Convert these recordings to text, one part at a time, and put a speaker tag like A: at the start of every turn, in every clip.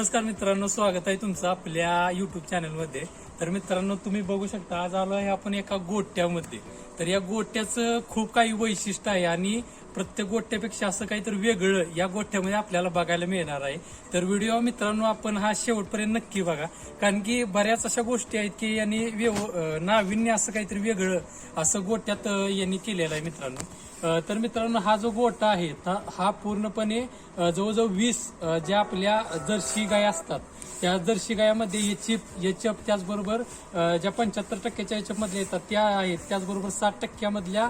A: नमस्कार मित्रांनो स्वागत आहे तुमचं आपल्या युट्यूब चॅनलमध्ये तर मित्रांनो तुम्ही बघू शकता आज आलो आहे आपण एका गोट्यामध्ये. तर या गोट्याचं खूप काही वैशिष्ट्य आहे आणि प्रत्येक गोट्यापेक्षा असं काहीतरी वेगळं या गोठ्यामध्ये आपल्याला बघायला मिळणार आहे. तर व्हिडिओ मित्रांनो आपण हा शेवटपर्यंत नक्की बघा. कारण की बऱ्याच अशा गोष्टी आहेत की यांनी व्यव नाविन्य असं काहीतरी वेगळं असं गोट्यात यांनी केलेलं आहे मित्रांनो. तर मित्रांनो हा जो गोटा आहे हा पूर्णपणे जवळजवळ वीस ज्या आपल्या जर्सी गाय असतात त्या जर्सी गायामध्ये एचएफ एचएफ त्याचबरोबर ज्या पंच्याहत्तर टक्क्याच्या एचएफमधल्या येतात त्या आहेत. त्याचबरोबर साठ टक्क्यामधल्या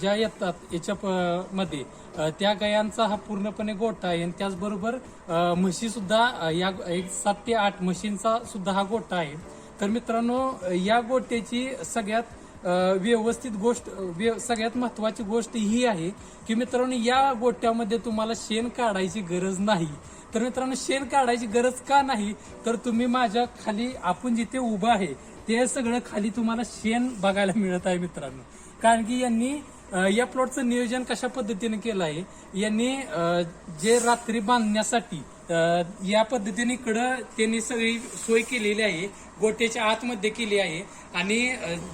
A: ज्या येतात एचएफमध्ये त्या गायांचा हा पूर्णपणे गोठा आहे. आणि त्याचबरोबर म्हशीसुद्धा या एक सात ते आठ म्हशींचा सुद्धा हा गोठा आहे. तर मित्रांनो या गोट्याची सगळ्यात व्यवस्थित गोष्ट सगळ्यात महत्वाची गोष्ट ही आहे की मित्रांनो या गोट्यामध्ये तुम्हाला शेण काढायची गरज नाही. तर मित्रांनो शेण काढायची गरज का नाही? तर तुम्ही माझ्या खाली आपण जिथे उभं आहे ते सगळं खाली तुम्हाला शेण बघायला मिळत आहे मित्रांनो. कारण की यांनी या प्लॉटचं नियोजन कशा पद्धतीने केलं आहे? यांनी जे रात्री बांधण्यासाठी या पद्धतीने इकडं त्यांनी सगळी सोय केलेली आहे गोट्याच्या आतमध्ये केली आहे. आणि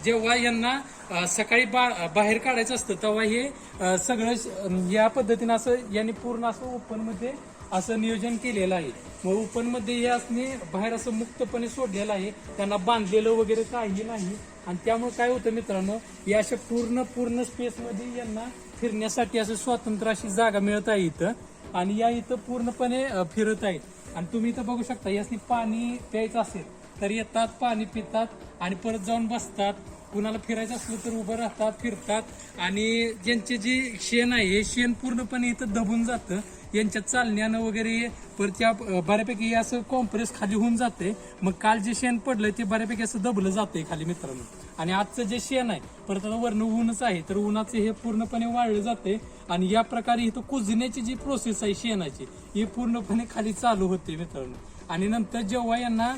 A: जेव्हा यांना सकाळी बा- बाहेर काढायचं असतं तेव्हा हे सगळं या पद्धतीनं असं यांनी पूर्ण असं ओपनमध्ये असं नियोजन केलेलं आहे. मग ओपनमध्ये हे असणे बाहेर असं मुक्तपणे सोडलेलं आहे. त्यांना बांधलेलं वगैरे काही नाही. आणि त्यामुळे काय होतं मित्रांनो या अशा पूर्ण पूर्ण स्पेसमध्ये यांना फिरण्यासाठी असं स्वतंत्र अशी जागा मिळत आहे इथं. आणि या इथं पूर्णपणे फिरत आहेत. आणि तुम्ही इथं बघू शकता यासनी पाणी प्यायचं असेल तर येतात पाणी पितात आणि परत जाऊन बसतात. कुणाला फिरायचं असलं तर उभं राहतात फिरतात. आणि ज्यांचे जे शेण आहे हे शेण पूर्णपणे इथं दबून जातं. यांच्या चालण्यानं वगैरे परत त्या बऱ्यापैकी असं कॉम्प्रेस खाली होऊन जाते मग काल जे शेण पडलं ते बऱ्यापैकी असं दबलं जातंय खाली मित्रांनो. आणि आजचं जे शेण आहे परत आता वर्ण ऊनच आहे तर उन्हाचं हे पूर्णपणे वाळलं जाते आणि या प्रकारे इथं कुजण्याची जी प्रोसेस आहे शेणाची ही पूर्णपणे खाली चालू होते मित्रांनो. आणि नंतर जेव्हा यांना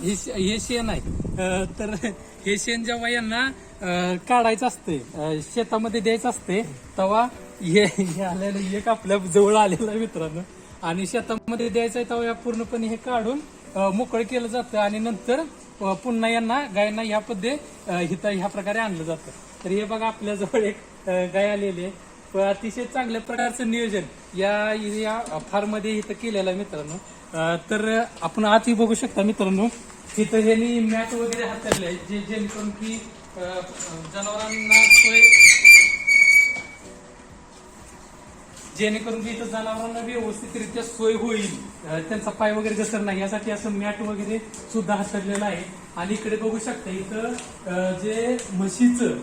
A: हे शे- हे शेण आहे. तर हे शेण जेव्हा यांना काढायचं असते शेतामध्ये द्यायचं असते तेव्हा हे हे आलेलं एक आपल्या जवळ आलेलं मित्रांनो. आणि शेतामध्ये द्यायचं आहे तेव्हा या पूर्णपणे हे काढून मोकळ मोकळं केलं जातं आणि नंतर पुन्हा यांना गायांना ह्या पद्धे हिथं ह्या प्रकारे आणलं जातं. तर हे बघा आपल्याजवळ एक गाय आलेली आहे. अतिशय चांगल्या प्रकारचं नियोजन. या या फार्ममध्ये इथं केलेला आहे मित्रांनो. तर आपण आतही बघू शकता मित्रांनो तिथं ह्यांनी मॅट वगैरे हाताळले आहे. जे जेणेकरून की जनावरांना सोय जेणेकरून की इथं जनावरांना व्यवस्थितरित्या सोय होईल. त्यांचा पाय वगैरे घसर नाही. यासाठी असं मॅट वगैरे सुद्धा हातरलेलं आहे. आणि इकडे बघू शकता इथं जे म्हशीचं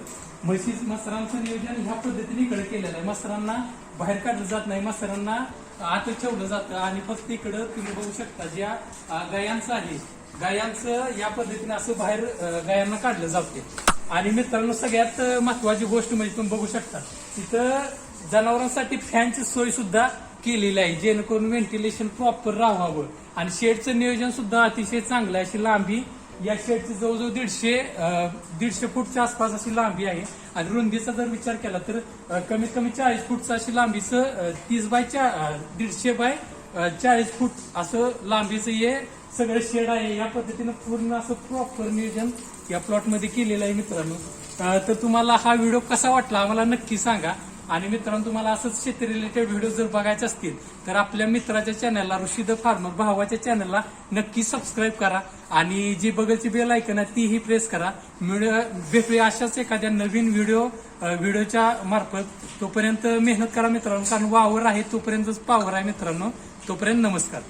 A: म्हशी मसरांचं नियोजन ह्या पद्धतीने इकडे केलेलं आहे. मसरांना बाहेर काढलं जात नाही. मसरांना आत ठेवलं जातं आणि फक्त इकडं तुम्ही बघू शकता ज्या गायांचं आहे. गायांचं या पद्धतीने असं बाहेर गायांना काढलं जाते आणि मित्रांनो सगळ्यात महत्वाची गोष्ट म्हणजे तुम्ही बघू शकता तिथं जनावरांसाठी फॅनची सोय सुद्धा केलेली आहे जेणेकरून व्हेंटिलेशन प्रॉपर राहावं. आणि शेडचं नियोजन सुद्धा अतिशय चांगलं आहे अशी लांबी या शेडची जवळजवळ दीडशे दीडशे फूटच्या आसपास अशी लांबी आहे. आणि रुंदीचा जर विचार केला तर कमीत कमी चाळीस फूटचं अशी लांबीचं तीस बाय चा दीडशे बाय चाळीस फूट असं लांबीचं हे सगळं शेड आहे. या पद्धतीनं पूर्ण असं प्रॉपर नियोजन या प्लॉटमध्ये केलेलं आहे मित्रांनो. तर तुम्हाला हा व्हिडिओ कसा वाटला आम्हाला नक्की सांगा. आणि मित्रांनो तुम्हाला असंच शेती रिलेटेड व्हिडिओ जर बघायचे असतील तर आपल्या मित्राच्या चॅनलला ऋषीद फार्मर भावाच्या चॅनलला नक्की सबस्क्राईब करा. आणि जी बगलची बेल ऐकन आहे तीही प्रेस करा. मिळ- भेटूया अशाच एखाद्या नवीन व्हिडिओ व्हिडिओच्या मार्फत. तोपर्यंत मेहनत करा मित्रांनो कारण वावर आहे तोपर्यंतच पावर आहे मित्रांनो. तोपर्यंत नमस्कार.